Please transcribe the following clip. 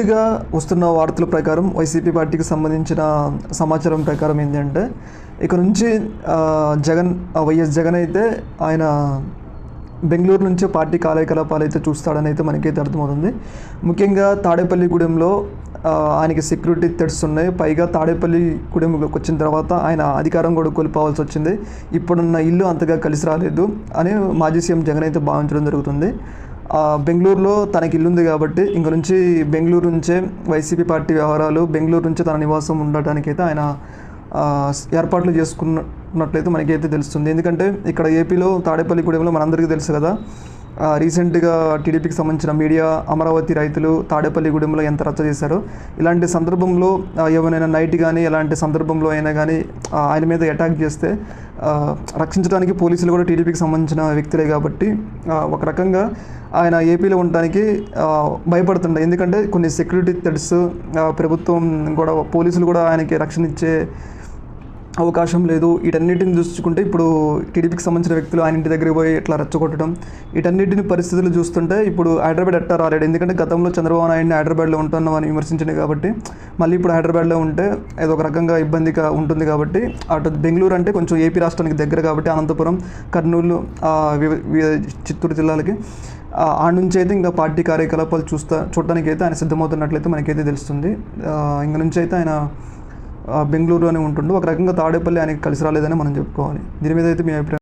రీసెంట్గా వస్తున్న వార్తల ప్రకారం వైసీపీ పార్టీకి సంబంధించిన సమాచారం ప్రకారం ఏంటంటే ఇక నుంచి జగన్ వైఎస్ జగన్ అయితే ఆయన బెంగళూరు నుంచి పార్టీ కార్యకలాపాలు అయితే చూస్తాడని అయితే మనకైతే అర్థమవుతుంది. ముఖ్యంగా తాడేపల్లిగూడెంలో ఆయనకి సెక్యూరిటీ థ్రెట్స్ ఉన్నాయి. పైగా తాడేపల్లిగూడెంలోకి వచ్చిన తర్వాత ఆయన అధికారం కూడా కోల్పోవాల్సి వచ్చింది. ఇప్పుడున్న ఇల్లు అంతగా కలిసి రాలేదు అని మాజీ సీఎం జగన్ అయితే భావించడం జరుగుతుంది. బెంగళూరులో తనకి ఇల్లుంది కాబట్టి ఇంక నుంచి బెంగళూరు నుంచే వైసీపీ పార్టీ వ్యవహారాలు బెంగళూరు నుంచే తన నివాసం ఉండటానికైతే ఆయన ఏర్పాట్లు చేసుకున్నట్లయితే మనకైతే తెలుస్తుంది. ఎందుకంటే ఇక్కడ ఏపీలో తాడేపల్లిగూడెంలో మనందరికీ తెలుసు కదా రీసెంట్గా టీడీపీకి సంబంధించిన మీడియా అమరావతి రైతులు తాడేపల్లిగూడెంలో ఎంత రచ్చ చేశారో ఇలాంటి సందర్భంలో ఎవరైనా నైట్ కానీ ఎలాంటి సందర్భంలో అయినా కానీ ఆయన మీద అటాక్ చేస్తే రక్షించడానికి పోలీసులు కూడా టీడీపీకి సంబంధించిన వ్యక్తులే కాబట్టి ఒక రకంగా ఆయన ఏపీలో ఉండడానికి భయపడుతుండే. ఎందుకంటే కొన్ని సెక్యూరిటీ థ్రెడ్స్ ప్రభుత్వం కూడా పోలీసులు కూడా ఆయనకి రక్షణ ఇచ్చే అవకాశం లేదు. వీటన్నిటిని చూసుకుంటే ఇప్పుడు టీడీపీకి సంబంధించిన వ్యక్తులు ఆయన ఇంటి దగ్గరికి పోయి ఇట్లా రెచ్చగొట్టడం వీటన్నిటిని పరిస్థితులు చూస్తుంటే ఇప్పుడు హైదరాబాద్ ఎట్టా రాలేడు. ఎందుకంటే గతంలో చంద్రబాబు నాయుడిని హైదరాబాద్లో ఉంటున్నామని విమర్శించింది కాబట్టి మళ్ళీ ఇప్పుడు హైదరాబాద్లో ఉంటే అది ఒక రకంగా ఇబ్బందిగా ఉంటుంది కాబట్టి అటు బెంగళూరు అంటే కొంచెం ఏపీ రాష్ట్రానికి దగ్గర కాబట్టి అనంతపురం కర్నూలు చిత్తూరు జిల్లాలకి ఆ నుంచి అయితే ఇంకా పార్టీ కార్యకలాపాలు చూస్తా చూడటానికి అయితే ఆయన సిద్ధమవుతున్నట్లయితే మనకైతే తెలుస్తుంది. ఇంక నుంచి అయితే ఆయన బెంగళూరులోనే ఉంటుండు. ఒక రకంగా తాడేపల్లి ఆయనకి కలిసి రాలేదని మనం చెప్పుకోవాలి. దీని మీద అయితే మీ అభిప్రాయం?